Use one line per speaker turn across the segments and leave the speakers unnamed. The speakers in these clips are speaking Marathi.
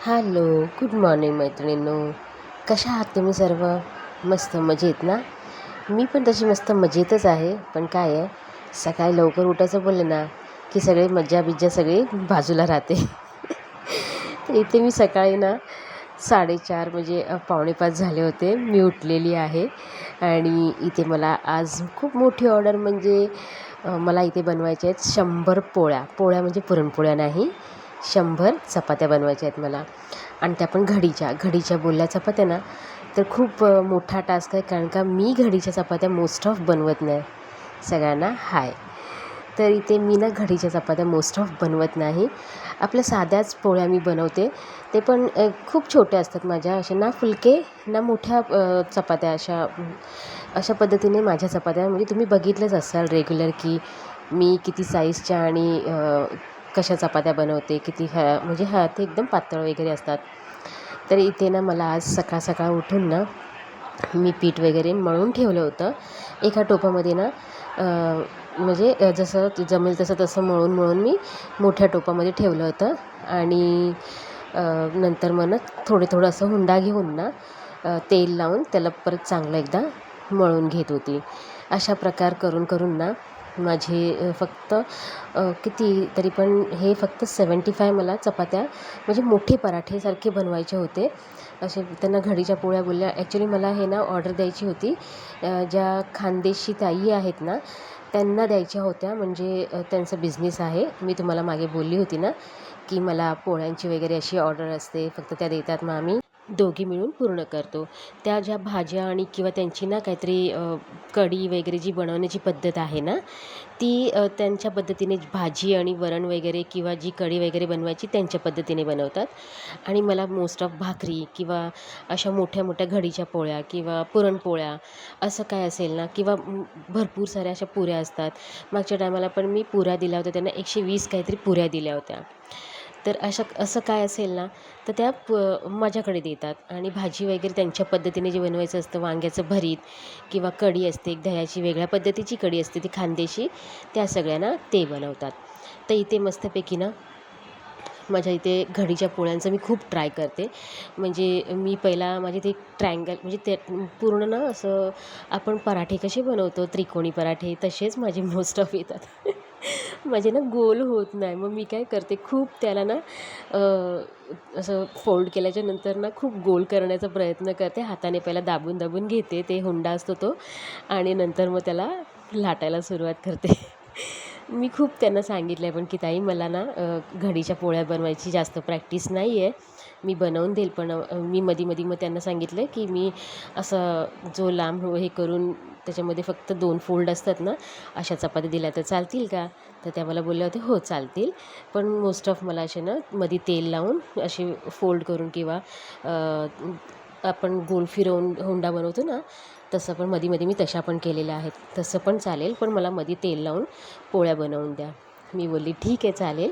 हॅलो गुड मॉर्निंग मैत्रिणींनो कशा आहात तुम्ही सर्व? मस्त मजेत ना? मी पण तशी मस्त मजेतच आहे. पण काय आहे सकाळी लवकर उठायचं बोललं ना की सगळे मज्जा बिज्जा सगळी बाजूला राहते. तर इथे मी सकाळी ना साडेचार म्हणजे पावणेपाच झाले होते. मी उठलेली आहे. आणि इथे मला आज खूप मोठी ऑर्डर म्हणजे मला इथे बनवायची आहेत शंभर पोळ्या. पोळ्या म्हणजे पुरणपोळ्या नाही. शंभर चपात्या बनवायच्या आहेत मला. आणि त्या पण घडीच्या घडीच्या बोलल्या चपात्या ना तर खूप मोठा टास्क आहे कारण का मी घडीच्या चपात्या मोस्ट ऑफ बनवत नाही. सगळ्यांना हाय. तर इथे मी ना घडीच्या चपात्या मोस्ट ऑफ बनवत नाही. आपल्या साध्याच पोळ्या मी बनवते. ते पण खूप छोट्या असतात माझ्या अशा ना फुलके ना मोठ्या चपात्या अशा अशा पद्धतीने माझ्या चपात्या म्हणजे तुम्ही बघितलंच असाल रेग्युलर की मी किती साईजच्या आणि कशा चपात्या बनवते किती ह म्हणजे हा ते एकदम पातळ वगैरे असतात. तर इथे ना मला आज सकाळ सकाळ उठून ना मी पीठ वगैरे मळून ठेवलं होतं. एका टोपामध्ये ना म्हणजे जसं जमेल तसं तसं मळून मळून मी मोठ्या टोपामध्ये ठेवलं होतं. आणि नंतर मग ना थोडे थोडं असं हुंडा घेऊन ना तेल लावून त्याला परत चांगलं एकदा मळून घेत होती. अशा प्रकार करून करून ना माझे फक्त किती तरी पण हे फक्त सेवन्टी फाय मला चपात्या म्हणजे मोठे पराठेसारखे बनवायचे होते. असे त्यांना घडीच्या पोळ्या बोलल्या. ॲक्च्युली मला हे ना ऑर्डर द्यायची होती. ज्या खानदेशी ताई आहेत ना त्यांना द्यायच्या होत्या. म्हणजे त्यांचं त्यांचा बिझनेस आहे. मी तुम्हाला मागे बोलली होती ना की मला पोळ्यांची वगैरे अशी ऑर्डर असते. फक्त त्या देतात मग आम्ही दोघी मिळून पूर्ण करतो. त्या ज्या भाज्या आणि किंवा त्यांची ना काहीतरी कढी वगैरे जी बनवण्याची पद्धत आहे ना ती त्यांच्या पद्धतीने भाजी आणि वरण वगैरे किंवा जी कढी वगैरे बनवायची त्यांच्या पद्धतीने बनवतात. आणि मला मोस्ट ऑफ भाकरी किंवा अशा मोठ्या मोठ्या घडीच्या पोळ्या किंवा पुरणपोळ्या असं काय असेल ना किंवा भरपूर साऱ्या अशा पुऱ्या असतात. मागच्या टायमाला पण मी पुऱ्या दिल्या होत्या त्यांना एकशे वीस काहीतरी पुऱ्या दिल्या होत्या. तर अशा असं काय असेल ना तर त्या प माझ्याकडे देतात. आणि भाजी वगैरे त्यांच्या पद्धतीने जे बनवायचं असतं वांग्याचं भरीत किंवा कढी असते एक दह्याची वेगळ्या पद्धतीची कढी असते ती खानदेशी त्या सगळ्यांना ते बनवतात. तर इथे मस्तपैकी ना माझ्या इथे घडीच्या पोळ्यांचं मी खूप ट्राय करते. म्हणजे मी पहिला माझे ते ट्रायंगल म्हणजे ते पूर्ण ना असं आपण पराठे कसे बनवतो त्रिकोणी पराठे तसेच माझे मोस्ट ऑफ येतात. माझे ना गोल होत नाही. मग मी काय करते खूप त्याला ना असं फोल्ड केल्याच्यानंतर ना खूप गोल करण्याचा प्रयत्न करते. हाताने पहिला दाबून दाबून घेते. ते हुंडा असतो तो. आणि नंतर मग त्याला लाटायला सुरुवात करते. मी खूप त्यांना सांगितलं आहे पण की ताई मला ना घडीच्या पोळ्या बनवायची जास्त प्रॅक्टिस नाही आहे मी बनवून देईल पण मी मधी मधी मग त्यांना सांगितलं की मी असं जो लांब हे करून त्याच्यामध्ये फक्त दोन फोल्ड असतात ना अशा चपात्या दिल्या तर चालतील का? तर त्या मला बोलल्या होत्या हो चालतील. पण मोस्ट ऑफ मला असे ना मध्ये तेल लावून असे फोल्ड करून किंवा आपण गोल फिरवून हुंडा बनवतो ना तसं पण मध्ये मध्ये मी तशा पण केलेल्या आहेत. तसं पण चालेल पण मला मध्ये तेल लावून पोळ्या बनवून द्या. मी बोलली ठीक आहे चालेल.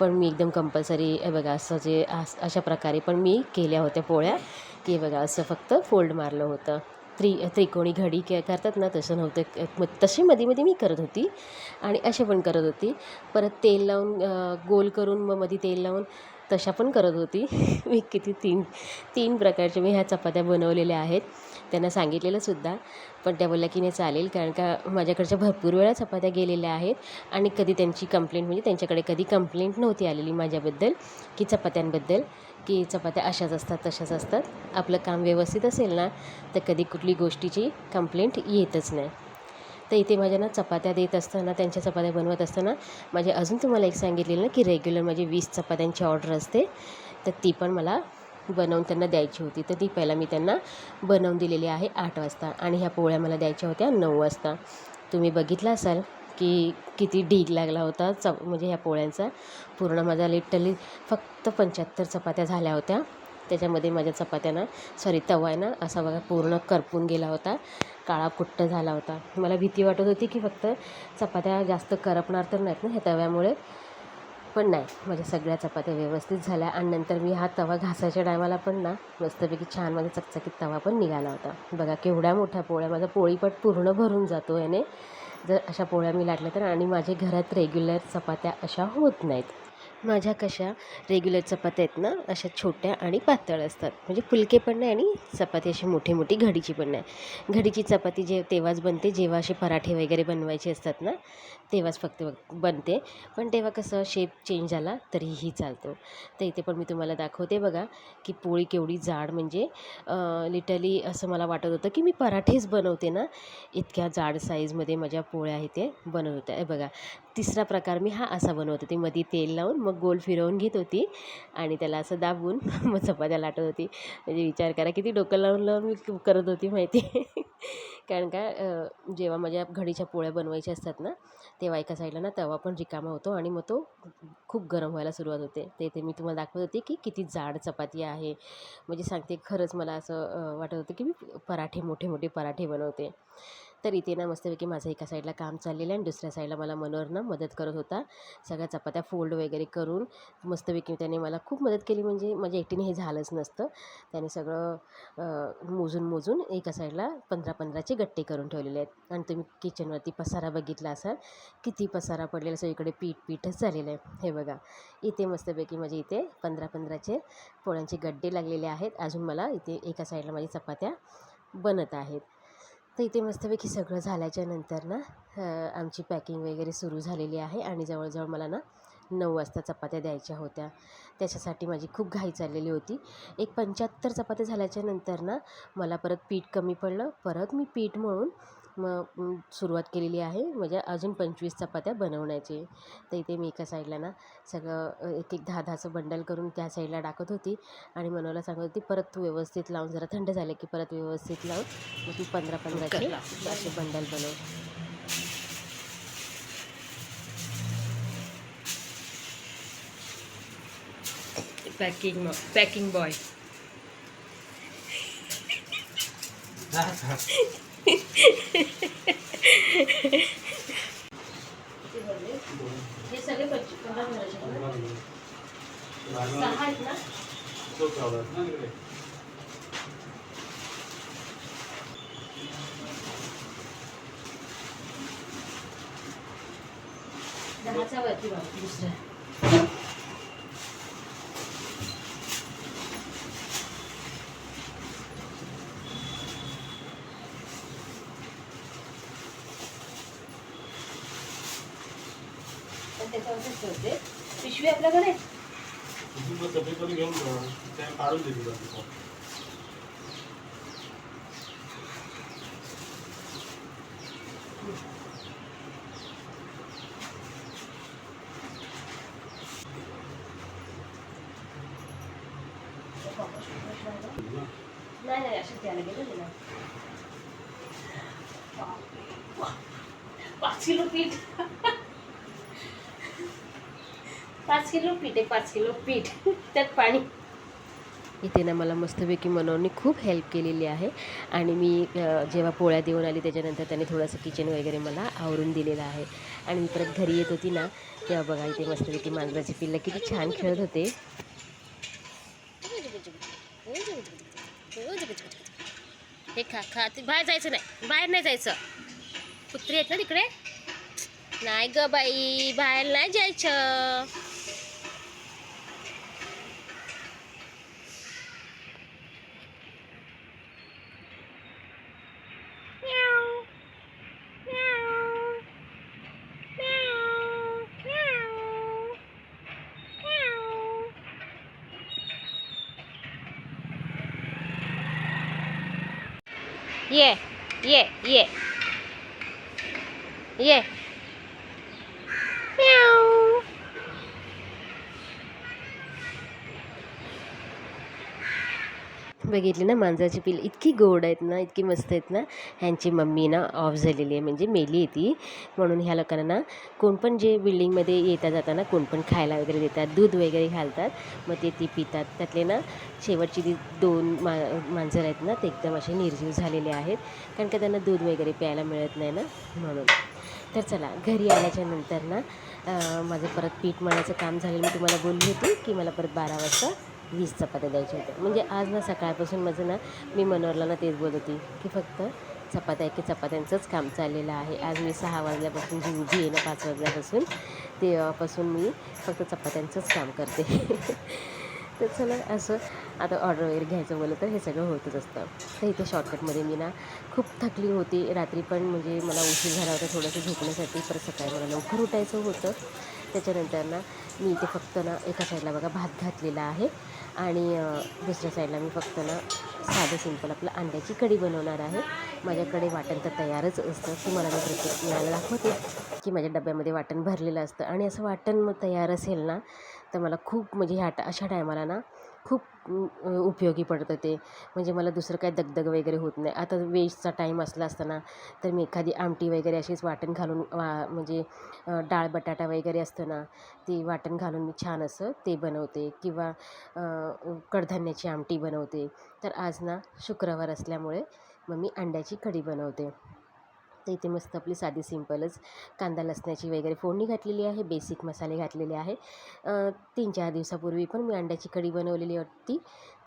पण मी एकदम कंपल्सरी हे बघा असं जे अस- अशा प्रकारे पण मी केल्या होत्या पोळ्या की बघा असं फक्त फोल्ड मारलं होतं. त्रि त्रिकोणी घडी के करतात ना तसं नव्हतं. मग तशी मध्ये मध्ये मी करत होती आणि असे पण करत होती. परत तेल लावून गोल करून मग मध्ये तेल लावून तशा पण करत होती. मी किती तीन तीन प्रकारच्या मी ह्या चपात्या बनवलेल्या आहेत. त्यांना सांगितलेलं सुद्धा. पण त्या बोलल्या की नाही चालेल कारण का माझ्याकडच्या भरपूर वेळा चपात्या गेलेल्या आहेत आणि कधी त्यांची कंप्लेंट म्हणजे त्यांच्याकडे कधी कंप्लेंट नव्हती आलेली माझ्याबद्दल की चपात्यांबद्दल की चपात्या अशाच असतात तशाच असतात. आपलं काम व्यवस्थित असेल ना तर कधी कुठली गोष्टीची कंप्लेंट येतच नाही. तर इथे माझ्या ना चपात्या देत असताना त्यांच्या चपात्या बनवत असताना माझे अजून तुम्हाला एक सांगितलेलं ना की रेग्युलर माझी वीस चपात्यांची ऑर्डर असते तर ती पण मला बनवून त्यांना द्यायची होती. तर ती पहिला मी त्यांना बनवून दिलेली आहे आठ वाजता. आणि ह्या पोळ्या मला द्यायच्या होत्या नऊ वाजता. तुम्ही बघितलं असाल की किती ढीग लागला होता च म्हणजे ह्या पोळ्यांचा. पूर्ण माझा लिटरली फक्त पंच्याहत्तर चपात्या झाल्या होत्या. त्याच्यामध्ये माझ्या चपात्यांना सॉरी तवा आहे ना असा बघा पूर्ण करपून गेला होता. काळा कुट्ट झाला होता. मला भीती वाटत होती की फक्त चपात्या जास्त करपणार तर नाहीत ना ह्या तव्यामुळे. पण नाही. माझ्या सगळ्या चपात्या व्यवस्थित झाल्या आणि नंतर मी हा तवा घासायच्या टायमाला पण ना मस्तपैकी छान माझा चकचकीत तवा पण निघाला होता. बघा केवढ्या मोठ्या पोळ्या माझा पोळीपट पूर्ण भरून जातो याने. जर अशा पोळ्या मी लाटल्या तर आणि माझे घरात रेग्युलर चपात्या अशा होत नाहीत. माझ्या कशा रेग्युलर चपात्या आहेत ना अशा छोट्या आणि पातळ असतात. म्हणजे फुलके पण नाही आणि चपाती अशी मोठी मोठी घडीची पण नाही. घडीची चपाती जे तेव्हाच बनते जेव्हा असे पराठे वगैरे बनवायचे असतात ना तेव्हाच फक्त बनते. पण तेव्हा कसं शेप चेंज झाला तरीही चालतो. तर इथे पण मी तुम्हाला दाखवते बघा की पोळी केवढी जाड म्हणजे लिटरली असं मला वाटत होतं की मी पराठेच बनवते ना इतक्या जाड साईजमध्ये माझ्या पोळ्या इथे बनवत आहे बघा. तिसरा प्रकार मी हा असा बनवत होते मध्ये तेल लावून मग गोल फिरवून घेत होती आणि त्याला असं दाबून मग चपात्या लाटत होती. म्हणजे विचार करा किती डोकं लावून लावून मी करत होती माहिती. कारण का जेव्हा माझ्या घडीच्या पोळ्या बनवायच्या असतात ना तेव्हा एका साईडला ना तवा पण रिकामा होतो आणि मग तो खूप गरम व्हायला सुरुवात होते. ते ते मी तुम्हाला दाखवत होते की किती जाड चपाती आहे. म्हणजे सांगते खरंच मला असं वाटत होतं की मी पराठे मोठे मोठे पराठे बनवते. तर इथे ना मस्तपैकी माझं एका साईडला काम चाललेलं आहे आणि दुसऱ्या साईडला मला मनोहर ना मदत करत होता. सगळ्या चपात्या फोल्ड वगैरे करून मस्तपैकी त्याने मला खूप मदत केली. म्हणजे माझ्या एकटीने हे झालंच नसतं. त्याने सगळं मोजून मोजून एका साईडला पंधरा पंधराचे गट्टे करून ठेवलेले आहेत. आणि तुम्ही किचनवरती पसारा बघितला असाल किती पसारा पडलेला सगळीकडे पीठ पीठच झालेलं आहे. हे बघा इथे मस्तपैकी म्हणजे इथे पंधरा पंधराचे पोळ्यांचे गड्डे लागलेले आहेत. अजून मला इथे एका साईडला माझ्या चपात्या बनत आहेत. तर इथे मस्तपैकी सगळं झाल्याच्यानंतर ना आमची पॅकिंग वगैरे सुरू झालेली आहे आणि जवळजवळ मला ना नऊ वाजता चपात्या द्यायच्या होत्या. त्याच्यासाठी माझी खूप घाई चाललेली होती. एक पंच्याहत्तर चपात्या झाल्याच्यानंतर ना मला परत पीठ कमी पडलं. परत मी पीठ मळून मग म, सुरुवात केलेली आहे. म्हणजे अजून पंचवीस चपात्या बनवण्याची. तर इथे मी एका साईडला ना सगळं एक एक दहा दहाचं बंडल करून त्या साईडला टाकत होती. आणि मनोला सांगत होती परत तू व्यवस्थित लावून जरा थंड झालं की परत व्यवस्थित लावून मग तू पंधरा पंधराचे असे बंडल बनव.
पॅकिंग पॅकिंग बॉय
हे सगळे आहेत. ना? दहाचा वरती बघ दुसऱ्या पण त्याच्यावरतीच ठेवते पिशवी आपल्याकडे
सगळीकडे घेऊन जा. त्या काढून दे तुला तिथं.
नाही नाही असं त्याला गेलं ना पाच किलो पीठ पाच किलो पीठ आहे पाच किलो पीठ. त्यात पाणी. इथे ना मला मस्तपैकी मनोहरने खूप हेल्प केलेली आहे. आणि मी जेव्हा पोळ्या देऊन आली त्याच्यानंतर त्याने थोडंसं किचन वगैरे मला आवरून दिलेलं आहे. आणि मी परत घरी येत होती ना तेव्हा बघा इथे मस्तपैकी मांजराची पिल्लं किती छान खेळत होते. हे खा खा. ते बाहेर जायचं नाही. बाहेर नाही जायचं. कुत्री आहेत ना तिकडे? नाही ग बाई बाहेर नाही जायचं. 예, 예, 예. 예. बघितली ना मांजराची पिल इतकी गोड आहेत ना इतकी मस्त आहेत ना. ह्यांची मम्मी ना ऑफ झालेली आहे. म्हणजे मेली आहे ती. म्हणून ह्या लोकांना कोण पण जे बिल्डिंगमध्ये येता जाताना कोण पण खायला वगैरे देतात दूध वगैरे घालतात मग ते ती पितात. त्यातले ना शेवटची ती दोन मा मांजर आहेत ना ते एकदम असे निर्जीव झालेले आहेत. कारण का त्यांना दूध वगैरे प्यायला मिळत नाही ना म्हणून. तर चला घरी आल्याच्यानंतर ना माझं परत पीठ मळायचं काम झालेलं. मी तुम्हाला बोलली होती की मला परत बारा वाजता वीस चपात्या द्यायच्या होत्या म्हणजे आज ना सकाळपासून माझं ना मी मनोहरला ना तेच बोलत होती की फक्त चपात्या की चपात्यांचंच काम चाललेलं आहे. आज मी सहा वाजल्यापासून जी उभी आहे ना पाच वाजल्यापासून तेव्हापासून मी फक्त चपात्यांचंच काम करते. तर चला असं आता ऑर्डर वगैरे घ्यायचं बोललं तर हे सगळं होतच असतं. तर इथे शॉर्टकटमध्ये मी ना खूप थकली होती. रात्री पण म्हणजे मला उशीर झाला होता थोडंसं झोपण्यासाठी. परत सकाळी मला लवकर उठायचं होतं. त्याच्यानंतर ना मी इथे फक्त ना एका साईडला बघा भात घातलेला आहे. आणि दुसऱ्या साईडला मी फक्त ना साधं सिंपल आपलं अंड्याची कढी बनवणार आहे. माझ्याकडे वाटण तर तयारच असतं. तुम्हाला मी प्रत्येक वेळाला दाखवते की माझ्या डब्यामध्ये वाटण भरलेलं असतं. आणि असं वाटण मग तयार असेल ना तर मला खूप म्हणजे ह्या अशा टायमाला ना खूप उपयोगी पडतं ते. म्हणजे मला दुसरं काय दगदग वगैरे होत नाही. आता वेजचा टाईम असला असताना तर मी एखादी आमटी वगैरे अशीच वाटण घालून वा म्हणजे डाळ बटाटा वगैरे असतं ना ती वाटण घालून मी छान असं ते बनवते. किंवा कडधान्याची आमटी बनवते. तर आज ना शुक्रवार असल्यामुळे मग मी अंड्याची कढी बनवते. तर इथे मस्त आपली साधी सिंपलच कांदा लसणाची वगैरे फोडणी घातलेली आहे बेसिक मसाले घातलेले आहे. तीन चार दिवसापूर्वी पण मी अंड्याची कढी बनवलेली होती.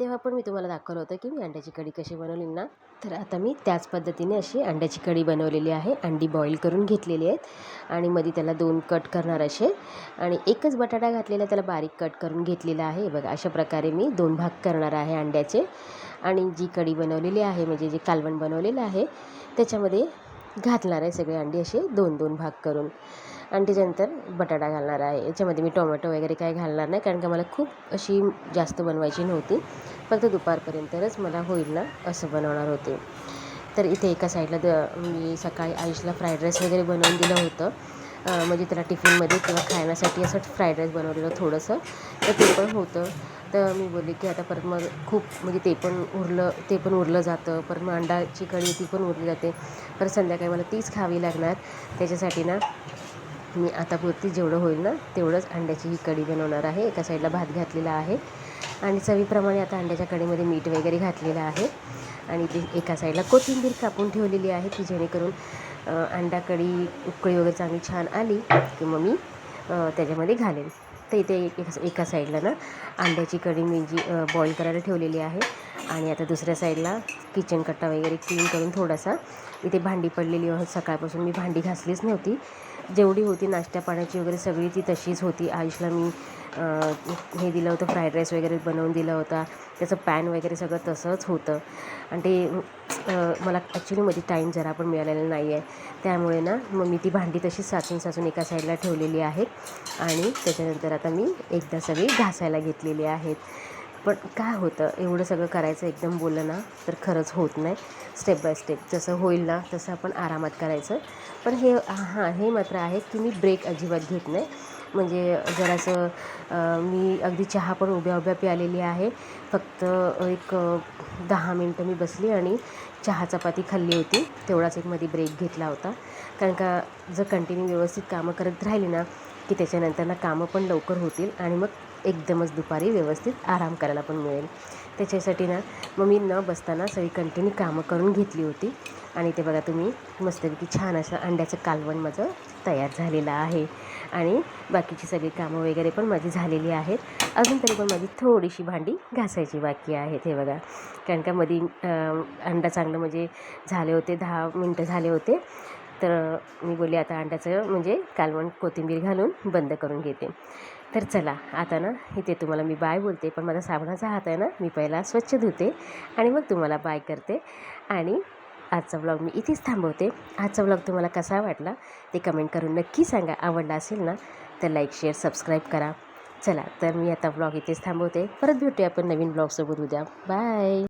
तेव्हा पण मी तुम्हाला दाखवलं होतं की मी अंड्याची कढी कशी बनवली ना. तर आता मी त्याच पद्धतीने अशी अंड्याची कढी बनवलेली आहे. अंडी बॉईल करून घेतलेली आहेत आणि मध्ये त्याला दोन कट करणार असे. आणि एकच बटाटा घातलेला त्याला बारीक कट करून घेतलेला आहे. बघा अशा प्रकारे मी दोन भाग करणार आहे अंड्याचे. आणि जी कढी बनवलेली आहे म्हणजे जे कालवण बनवलेलं आहे त्याच्यामध्ये घातणार आहे सगळे अंडी असे दोन दोन भाग करून. आणि त्याच्यानंतर बटाटा घालणार आहे. याच्यामध्ये मी टोमॅटो वगैरे काय घालणार नाही कारण का मला खूप अशी जास्त बनवायची नव्हती. फक्त दुपारपर्यंतच मला होईल ना असं बनवणार होते. तर इथे एका साईडला द मी सकाळी आयुषला फ्राईड राईस वगैरे बनवून दिलं होतं. म्हणजे त्याला टिफिनमध्ये किंवा खाण्यासाठी असं फ्राईड राईस बनवलेलं थोडंसं. तर ते पण होतं. तर मी बोलले की आता परत मग खूप म्हणजे ते पण उरलं ते पण उरलं जातं. परत मग अंडाची कढी ती पण उरली जाते. परत संध्याकाळी मला तीच खावी लागणार. त्याच्यासाठी ना मी आता पुरती जेवढं होईल ना तेवढंच अंड्याची ही कढी बनवणार आहे. एका साईडला भात घातलेला आहे. आणि चवीप्रमाणे आता अंड्याच्या कढीमध्ये मीठ वगैरे घातलेलं आहे. आणि ते एका साईडला कोथिंबीर कापून ठेवलेली आहे की जेणेकरून अंडा कढी उकळी वगैरे चांगली छान आली की मग मी त्याच्यामध्ये घालेन. तर इथे एक एका- साईडला ना अंड्याची कढी मी जी बॉईल करायला ठेवलेली आहे. आणि आता दुसऱ्या साईडला किचन कट्टा वगैरे क्लीन करून थोडासा इथे भांडी पडलेली सकाळपासून मी भांडी घासलीच नव्हती. जेवढी होती नाश्त्या पाण्याची वगैरे सगळी ती तशीच होती. आयुषला मी हे दिलं होतं फ्राईड राईस वगैरे बनवून दिला होता. त्याचं पॅन वगैरे सगळं तसंच होतं. आणि ते मला ॲक्च्युली मध्ये टाईम जरा पण मिळालेला नाही आहे त्यामुळे ना मग मी ती भांडी तशीच साचून साचून एका साईडला ठेवलेली आहेत. आणि त्याच्यानंतर आता मी एकदा सगळी घासायला घेतलेली आहेत. पण काय होतं? एवढं सगळं करायचं एकदम बोललं ना तर खरंच होत नाही. स्टेप बाय स्टेप जसं होईल ना तसं आपण आरामात करायचं. पण हे हां हे मात्र आहे की मी ब्रेक अजिबात घेत नाही. म्हणजे जरासं मी अगदी चहा पण उभ्या उभ्या प्यालेली आहे. फक्त एक दहा मिनटं मी बसली आणि चहा चपाती खाल्ली होती. तेवढाच एक मध्ये ब्रेक घेतला होता. कारण का जर कंटिन्यू व्यवस्थित कामं करत राहिली ना की त्याच्यानंतर ना कामं पण लवकर होतील आणि मग एकदमच दुपारी व्यवस्थित आराम करायला पण मिळेल. त्याच्यासाठी ना मग मी न बसताना सगळी कंटिन्यू कामं करून घेतली होती. आणि ते बघा तुम्ही मस्तपैकी छान असं अंड्याचं कालवण माझं तयार झालेलं आहे. आणि बाकीची सगळी कामं वगैरे पण माझी झालेली आहेत. अजून तरी पण माझी थोडीशी भांडी घासायची बाकी आहेत हे बघा. कारण का मधी अंडा चांगलं म्हणजे झाले होते दहा मिनटं झाले होते. तर मी बोलले आता अंड्याचं म्हणजे कालवण कोथिंबीर घालून बंद करून घेते. तर चला आता ना इथे तुम्हाला मी बाय बोलते पण माझा साबणाचा हात आहे ना मी पहिला स्वच्छ धुते आणि मग तुम्हाला बाय करते. आणि आजचा व्लॉग मी इथेच थांबवते. आजचा व्लॉग तुम्हाला कसा वाटला ते कमेंट करून नक्की सांगा. आवडला असेल ना तर लाईक शेअर सबस्क्राईब करा. चला तर मी आता ब्लॉग इथेच थांबवते. परत भेटूया आपण नवीन ब्लॉगसोबत उद्या. बाय